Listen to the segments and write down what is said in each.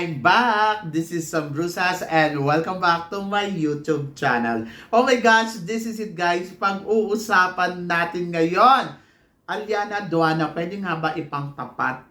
I'm back! This is Sam Brusas and welcome back to my YouTube channel. Oh my gosh, this is it guys. Pag-uusapan natin ngayon, Aliana Duana, pwede nga ba ipangtapat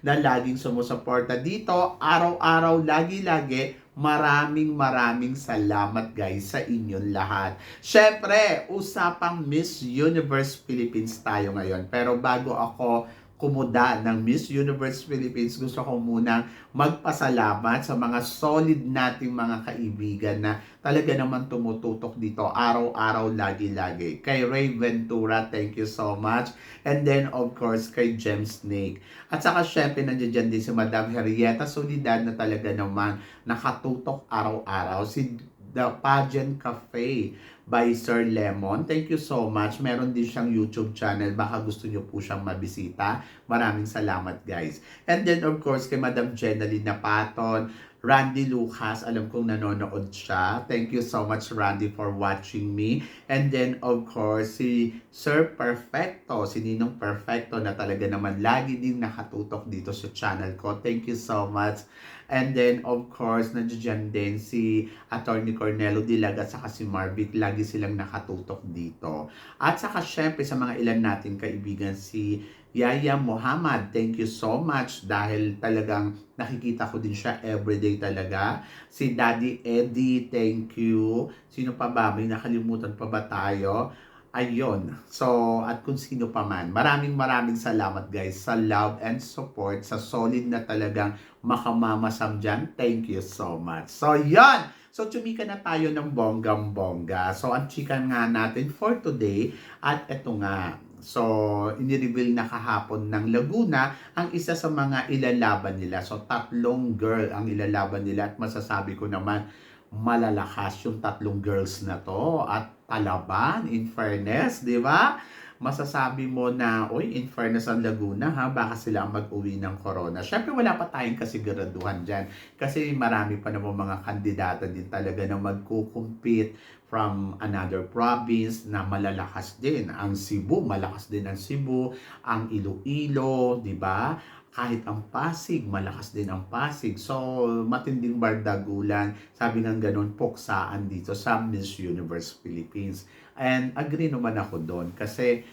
na laging sumusuporta dito, araw-araw, lagi-lagi, maraming maraming salamat guys sa inyong lahat. Syempre, usapang Miss Universe Philippines tayo ngayon. Pero bago ako kumuda ng Miss Universe Philippines, gusto ko munang magpasalamat sa mga solid nating mga kaibigan na talaga naman tumututok dito araw-araw, lagi-lagi. Kay Ray Ventura, thank you so much. And then, of course, kay Gem Snake. At saka, syempre, nandiyan din si Madam Henrietta Solidad na talaga naman nakatutok araw-araw. Si The Pageant Cafe by Sir Lemon. Thank you so much. Meron din siyang YouTube channel. Baka gusto niyo po siyang mabisita. Maraming salamat guys. And then of course kay Madam Jenaline Napaton, Randy Lucas, alam kong nanonood siya. Thank you so much Randy for watching me. And then of course si Sir Perfecto, si Ninong Perfecto na talaga naman lagi din nakatutok dito sa channel ko. Thank you so much. And then, of course, nandiyan din si Attorney Cornelo Dilag at saka si Marvic. Lagi silang nakatutok dito. At saka, syempre, sa mga ilan natin kaibigan, si Yaya Muhammad. Thank you so much dahil talagang nakikita ko din siya everyday talaga. Si Daddy Eddie, thank you. Sino pa ba? May nakalimutan pa ba tayo? Ayun. So, at kung sino pa man, maraming maraming salamat guys sa love and support, sa solid na talagang makamamasam dyan. Thank you so much. So, yon So, tumika na tayo ng bonggang-bongga. So, ang chika nga natin for today, at eto nga, So, inireveal na kahapon ng Laguna ang isa sa mga ilalaban nila. So, tatlong girl ang ilalaban nila at masasabi ko naman, malalakas yung tatlong girls na to at palaban, in fairness, di ba? Masasabi mo na, oy, in fairness ang Laguna ha, baka sila ang mag-uwi ng corona. Siyempre wala pa tayong kasiguraduhan dyan kasi marami pa naman mga kandidata din talaga na magkukumpit from another province na malalakas din. Ang Cebu, malakas din ang Cebu, ang Iloilo, di ba? Kahit ang Pasig, malakas din ang Pasig. So, matinding bardagulan, sabi ng ganun, poksaan dito sa Miss Universe Philippines. And agree naman ako doon kasi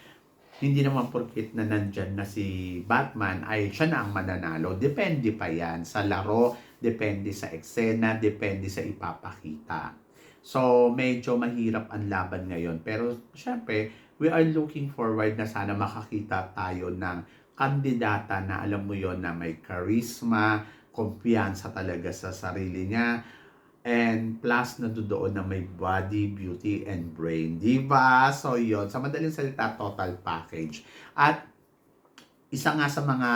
hindi naman porkit na nandyan na si Batman ay siya na ang mananalo. Depende pa yan sa laro, depende sa eksena, depende sa ipapakita. So, medyo mahirap ang laban ngayon. Pero, syempre, we are looking forward na sana makakita tayo ng kandidata na alam mo yon na may charisma, kumpiyansa talaga sa sarili niya, and plus na doon na may body, beauty, and brain. Diba? So, yon Sa madaling salita, total package. At isa nga sa mga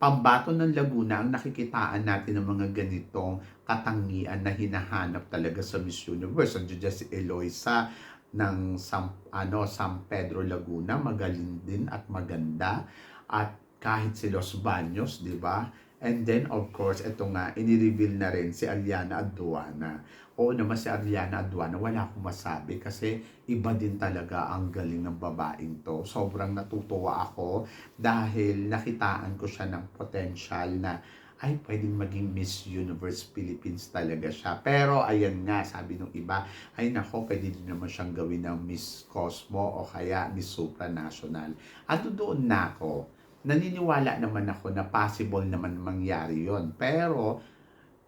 pambato ng Laguna ang nakikitaan natin ng mga ganitong katangian na hinahanap talaga sa Miss Universe. Andiyan dyan si Eloisa ng San, ano, San Pedro Laguna, magaling din at maganda at kahit si Los Baños, di ba? And then, of course, ito nga, inireveal na rin si Aliana Aduana. Oo naman si Aliana Aduana, wala akong masabi kasi iba din talaga ang galing ng babaeng to. Sobrang natutuwa ako dahil nakitaan ko siya ng potential na ay pwedeng maging Miss Universe Philippines talaga siya. Pero ayan nga, sabi ng iba, ay nako, pwede din naman siyang gawin ng Miss Cosmo o kaya Miss Supranational. At doon na ako, naniniwala naman ako na possible naman mangyari yon Pero,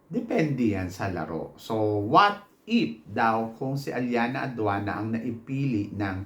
depende yan sa laro. So, what if daw kung si Aliana Aduana ang naipili ng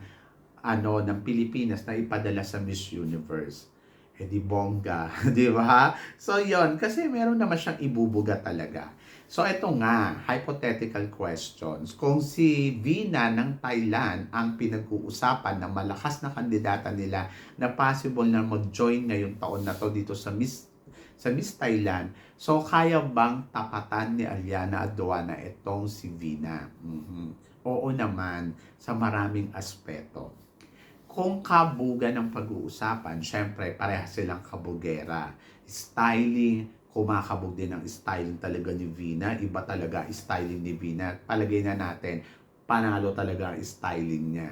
ano ng Pilipinas na ipadala sa Miss Universe? eh di bongga, di ba? So yon kasi meron naman siyang ibubuga talaga. So ito nga, hypothetical questions. Kung si Vina ng Thailand ang pinag-uusapan na malakas na kandidata nila na possible na mag-join ngayong taon na to dito sa Miss sa Miss Thailand. So, kaya bang tapatan ni Aliana Aduana itong si Vina? Mhm. Oo naman, sa maraming aspeto. Kung kabuga ng pag-uusapan, syempre, parehas silang kabugera. Styling, kumakabog din ang styling talaga ni Vina. Iba talaga styling ni Vina. Palagay na natin, panalo talaga ang styling niya.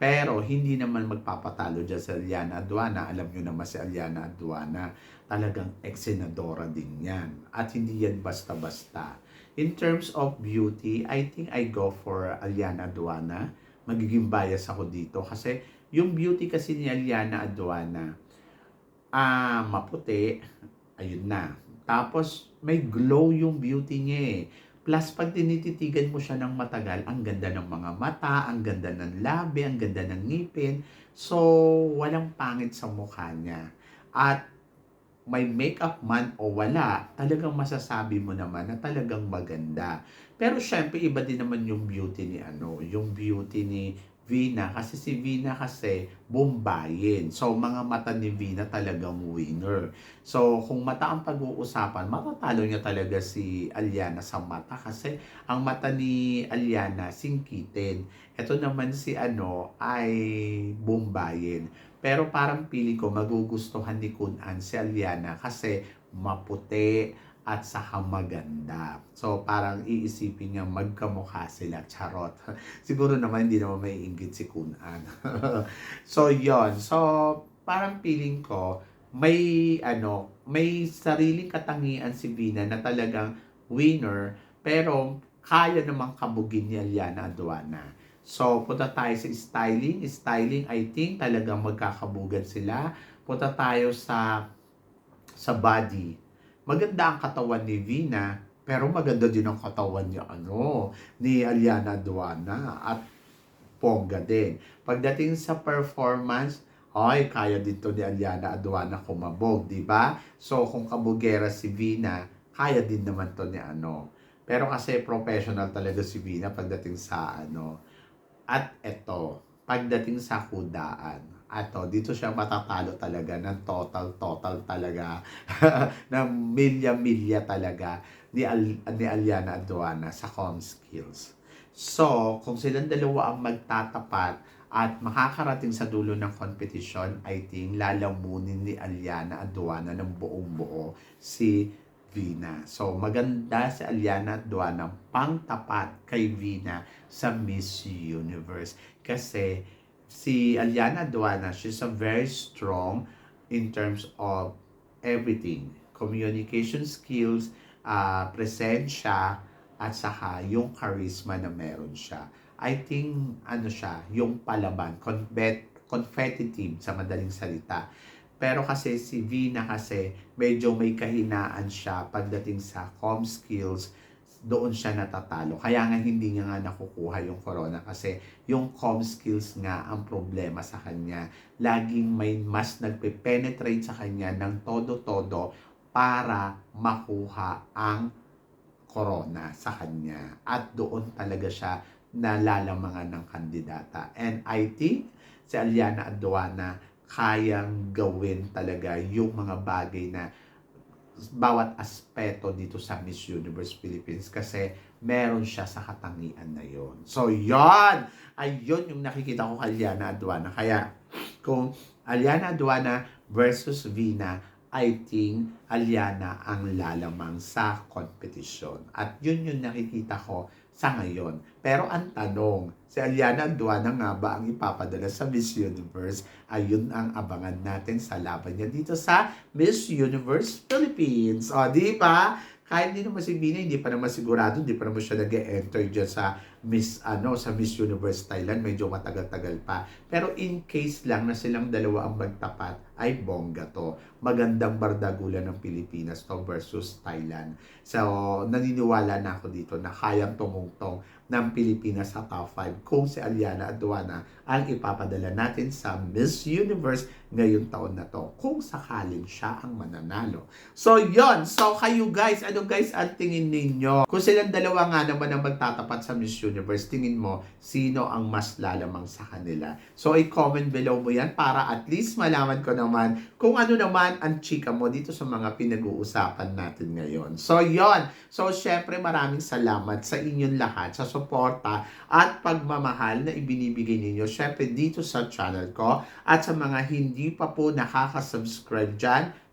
Pero hindi naman magpapatalo dyan sa Aliana Aduana. Alam nyo naman si Aliana Aduana, talagang eksenadora din yan. At hindi yan basta-basta. In terms of beauty, I think I go for Aliana Aduana. Magiging bias ako dito kasi yung beauty kasi ni Aliana Aduana, ah, maputi, ayun na. Tapos, may glow yung beauty niya eh. Plus, pag tinititigan mo siya ng matagal, ang ganda ng mga mata, ang ganda ng labi, ang ganda ng ngipin. So, walang pangit sa mukha niya. At may makeup man o wala, talagang masasabi mo naman na talagang maganda. Pero syempre, iba din naman yung beauty ni ano, yung beauty ni Vina. Kasi si Vina kasi bombayin. So, mga mata ni Vina talagang winner. So, kung mata ang pag-uusapan, matatalo niya talaga si Aliana sa mata kasi ang mata ni Aliana singkitin. Ito naman si ano ay bombayin. Pero parang pili ko magugustuhan ni Kunan si Aliana kasi maputi at saka maganda. So parang iisipin niya magkamukha sila. Charot. Siguro naman hindi naman may inggit si Kunan. so yon So parang feeling ko may ano, may sariling katangian si Vina na talagang winner pero kaya namang kabugin ni Aliana Aduana. So, punta tayo sa styling. Styling, I think talagang magkakabugan sila. Punta tayo sa sa body. Maganda ang katawan ni Vina, pero maganda din ang katawan niya ano, ni Aliana Aduana at Ponga din. Pagdating sa performance, ay, kaya dito ni Aliana Aduana kumabog, di ba? So, kung kabugera si Vina, kaya din naman to ni ano. Pero kasi professional talaga si Vina pagdating sa ano. At eto, pagdating sa kudaan, ato, dito siya matatalo talaga ng total, total talaga, ng milya-milya talaga ni, Al- ni Aliana Aduana sa com skills. So, kung silang dalawa ang magtatapat at makakarating sa dulo ng competition, I think lalamunin ni Aliana Aduana ng buong buo si Vina. So, maganda si Aliana Aduana pang tapat kay Vina sa Miss Universe. Kasi si Aliana Aduana, she's a very strong in terms of everything. Communication skills, uh, presensya, at saka yung charisma na meron siya. I think, ano siya, yung palaban, confet, competitive sa madaling salita. Pero kasi si Vina kasi medyo may kahinaan siya pagdating sa com skills, doon siya natatalo. Kaya nga hindi niya nga nakukuha yung corona kasi yung com skills nga ang problema sa kanya. Laging may mas nagpe-penetrate sa kanya ng todo-todo para makuha ang corona sa kanya. At doon talaga siya nalalamangan ng kandidata. And I think si Aliana Aduana kayang gawin talaga yung mga bagay na bawat aspeto dito sa Miss Universe Philippines kasi meron siya sa katangian na yon. So, yon! Ayun yung nakikita ko kay Aliana Aduana. Kaya, kung Aliana Aduana versus Vina, I think Aliana ang lalamang sa competition. At yun yung nakikita ko sa ngayon. Pero ang tanong, si Aliana Aduana nga ba ang ipapadala sa Miss Universe? Ayun ang abangan natin sa laban niya dito sa Miss Universe Philippines. O, di ba? Kahit hindi naman si Bina, hindi pa naman sigurado, hindi pa naman siya nag-enter dyan sa Miss, ano, sa Miss Universe Thailand. Medyo matagal-tagal pa. Pero in case lang na silang dalawa ang magtapat, ay bongga to. Magandang bardagulan ng Pilipinas to versus Thailand. So, naniniwala na ako dito na kayang tumungtong ng Pilipinas sa top 5 kung si Aliana Aduana ang ipapadala natin sa Miss Universe ngayong taon na to kung sakaling siya ang mananalo. So, yon So, kayo guys, ano guys ang tingin ninyo? Kung silang dalawa nga naman ang magtatapat sa Miss Universe, tingin mo, sino ang mas lalamang sa kanila? So, i-comment below mo yan para at least malaman ko naman kung ano naman ang chika mo dito sa mga pinag-uusapan natin ngayon. So, yon So, syempre, maraming salamat sa inyong lahat sa suporta at pagmamahal na ibinibigay ninyo. Syempre, dito sa channel ko at sa mga hindi pa po nakaka-subscribe dyan,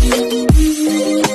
Thank